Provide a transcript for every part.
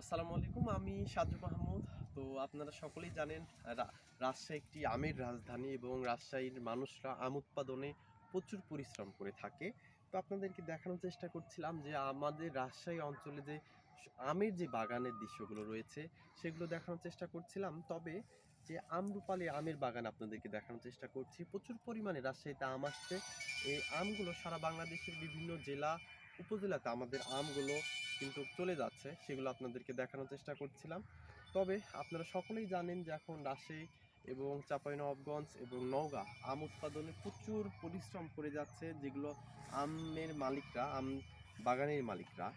আসসালামু আলাইকুম, আমি সাজু মাহমুদ। তো আপনারা সকলেই জানেন রাজশাহী একটি আমের রাজধানী এবং রাজশাহীর মানুষরা আম উৎপাদনে প্রচুর পরিশ্রম করে থাকে। তো আপনাদেরকে দেখানোর চেষ্টা করছিলাম যে আমাদের রাজশাহী অঞ্চলে যে আমের যে বাগানের দৃশ্যগুলো রয়েছে, সেগুলো দেখানোর চেষ্টা করছিলাম। তবে যে আমরুপালি আমের বাগান আপনাদেরকে দেখানোর চেষ্টা করছি, প্রচুর পরিমাণে রাজশাহীতে আম আসছে। এই আমগুলো সারা বাংলাদেশের বিভিন্ন জেলা উপজেলাতে আমাদের আমগুলো কিন্তু চলে যাচ্ছে, সেগুলো আপনাদেরকে দেখানোর চেষ্টা করছিলাম। তবে আপনারা সকলেই জানেন যে এখন রাজশাহী এবং চাঁপাইনবাবগঞ্জ এবং নওগাঁ আম উৎপাদনে প্রচুর পরিশ্রম করে যাচ্ছে, যেগুলো আমের মালিকরা, আম বাগানের মালিকরা।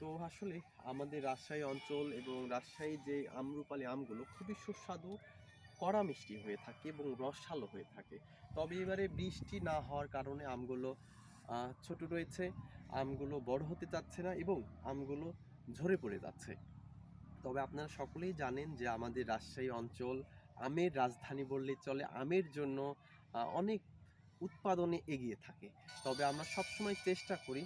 তো আসলে আমাদের রাজশাহী অঞ্চল এবং রাজশাহী যে আমরুপালি আমগুলো খুবই সুস্বাদু, কড়া মিষ্টি হয়ে থাকে এবং রসালো হয়ে থাকে। তবে এবারে বৃষ্টি না হওয়ার কারণে আমগুলো ছোট রয়েছে। আমগুলো বড় হতে চাচ্ছে না এবং আমগুলো ঝরে পড়ে যাচ্ছে। তবে আপনারা সকলেই জানেন যে আমাদের রাজশাহী অঞ্চল আমের রাজধানী বললেই চলে, আমের জন্য অনেক উৎপাদনে এগিয়ে থাকে। তবে আমরা সবসময় চেষ্টা করি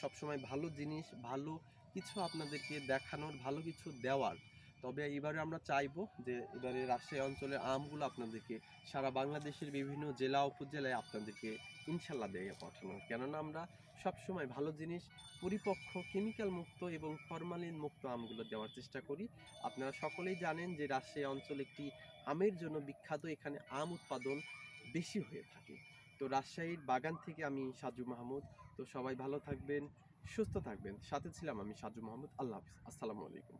সবসময় ভালো জিনিস, ভালো কিছু আপনাদেরকে দেখানোর, ভালো কিছু দেওয়ার। তবে এবারে আমরা চাইব যে এবারে রাজশাহী অঞ্চলের আমগুলো আপনাদেরকে সারা বাংলাদেশের বিভিন্ন জেলা উপজেলায় আপনাদেরকে ইনশাল্লাহ দিয়ে পাঠানো কেননা আমরা সবসময় ভালো জিনিস, পরিপক্ক কেমিক্যাল মুক্ত এবং ফরমালিন মুক্ত আমগুলো দেওয়ার চেষ্টা করি। আপনারা সকলেই জানেন যে রাজশাহী অঞ্চল একটি আমের জন্য বিখ্যাত এখানে আম উৎপাদন বেশি হয়ে থাকে। তো রাজশাহীর বাগান থেকে আমি সাজু মাহমুদ। তো সবাই ভালো থাকবেন, সুস্থ থাকবেন। সাথে ছিলাম আমি সাজু মাহমুদ। আল্লাহ হাফিজ। আসসালামু আলাইকুম।